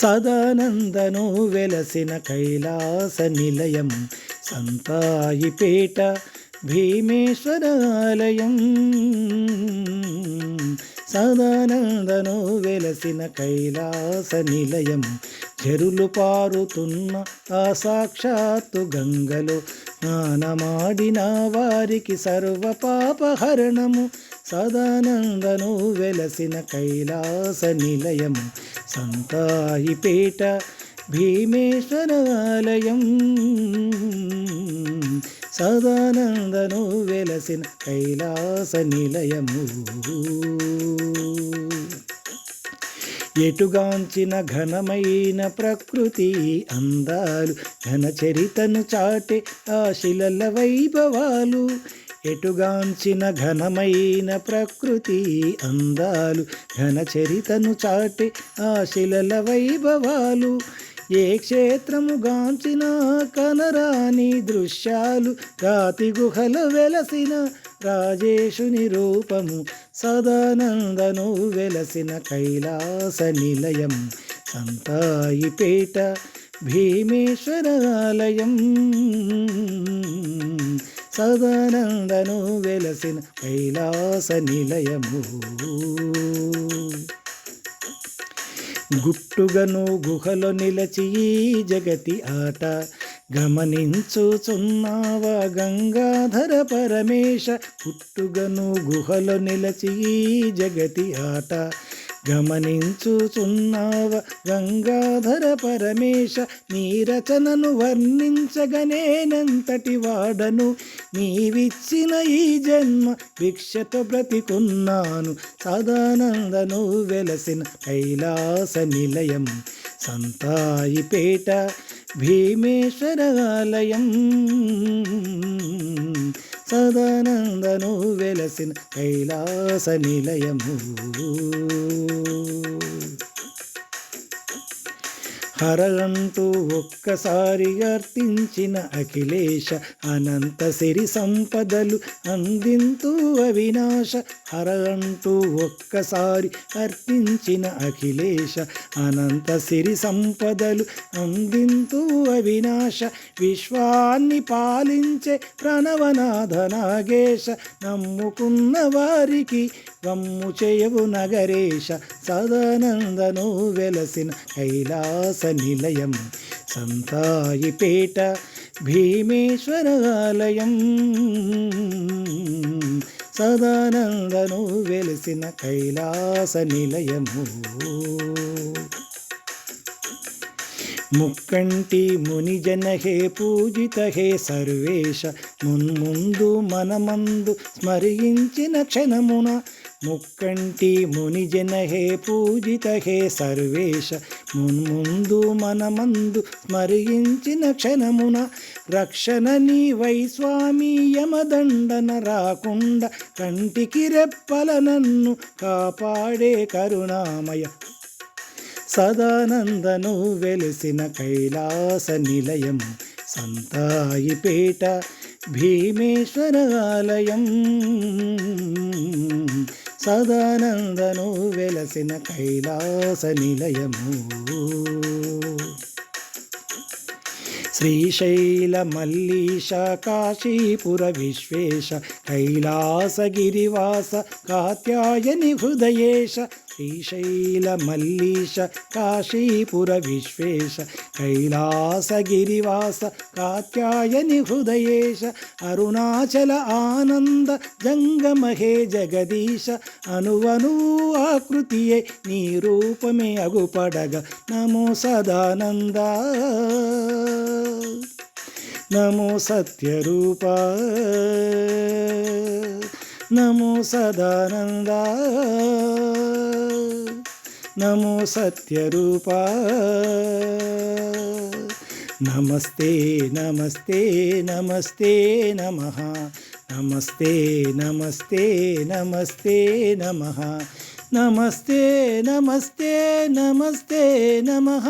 సదానందను వెలసిన కైలాస నిలయం సంతాయిపేట భీమేశ్వర ఆలయం సదానందను వెలసిన కైలాస నిలయం చెరులు పారుతున్న ఆ సాక్షాత్తు గంగలో స్నానమాడిన వారికి సర్వ పాపహరణము సదానందను వెలసిన కైలాస నిలయము సంతాయిపేట భీమేశ్వరాలయం. సదానందను వెలసిన కైలాస నిలయము. ఎటుగాంచిన ఘనమైన ప్రకృతి అందాలు ఘనచరితను చాటే ఆ శిలల వైభవాలు. ఎటుగాంచిన ఘనమైన ప్రకృతి అందాలు ఘనచరితను చాటి ఆ శిలల వైభవాలు. ఏ క్షేత్రము గాంచిన కనరాని దృశ్యాలు రాతి గుహలు వెలసిన రాజేశుని రూపము సదానందను వెలసిన కైలాస నిలయం. సంతాయిపేట భీమేశ్వరాలయం. సదానందను వెలసిన కైలాస నిలయము. గుట్టుగను గుహలో నిలచి జగతి ఆట గమనించుచున్నావా గంగాధర పరమేశ? పుట్టుగను గుహలో నిలచి జగతి ఆట గమనించుచున్నావ గంగాధర పరమేశ నీ రచనను వర్ణించగనేనంతటి వాడను. నీవిచ్చిన ఈ జన్మ భిక్షతో బ్రతికున్నాను. సదానందను వెలసిన కైలాస నిలయం సంతాయిపేట భీమేశ్వరాలయం సదా కైలాస నిలయము. హరంటూ ఒక్కసారి అర్థించిన అఖిలేశ అనంత సిరి సంపదలు అందింతూ అవినాశ. హరంటూ ఒక్కసారి అర్థించిన అఖిలేశ అనంత సిరి సంపదలు అందింతూ అవినాశ. విశ్వాన్ని పాలించే ప్రణవనాథ నాగేశ నమ్ముకున్న వారికి వమ్ము చేయవు నగరేశ. సదానందను వెలసిన కైలాస నిలయం. సంతాయిపేట భీమేశ్వరాలయం సదానందను వెలిసిన కైలాస నిలయము. ముక్కంటి మునిజన హే పూజిత హే సర్వేశ. మున్ముందు మనమందు స్మరించిన క్షణమున ముక్కంటి ముని జన హే పూజిత హే సర్వేశ. మున్ముందు మనమందు స్మరించిన క్షణమున రక్షణ నీ వై స్వామి యమదండన రాకుండా కంటికి రెప్పల నన్ను కాపాడే కరుణామయ. సదానందను వెలిసిన కైలాస నిలయం సంతాయిపేట భీమేశ్వరాలయం సదానందను వెలసిన కైలాస నిలయము. శ్రీశైల మల్లీశ కాశీపుర విశ్వేశ కైలాసగిరివాస కాత్యాయని హృదయేశ శ్రీశైలమల్లీశ కాశీపుర విశ్వేశ కైలాసగిరివాస కాత్యాయని హృదయేశ అరుణాచల ఆనంద జంగమహే జగదీశ అనువనూ ఆకృతియే నీ రూపమే అగుపడగ. నమో సదానంద. నమో సత్యరూప. నమో సదానంద. नमो सत्यरूपा। नमस्ते नमस्ते नमस्ते नमः। नमस्ते नमस्ते नमस्ते नमः। नमस्ते नमस्ते नमस्ते नमः।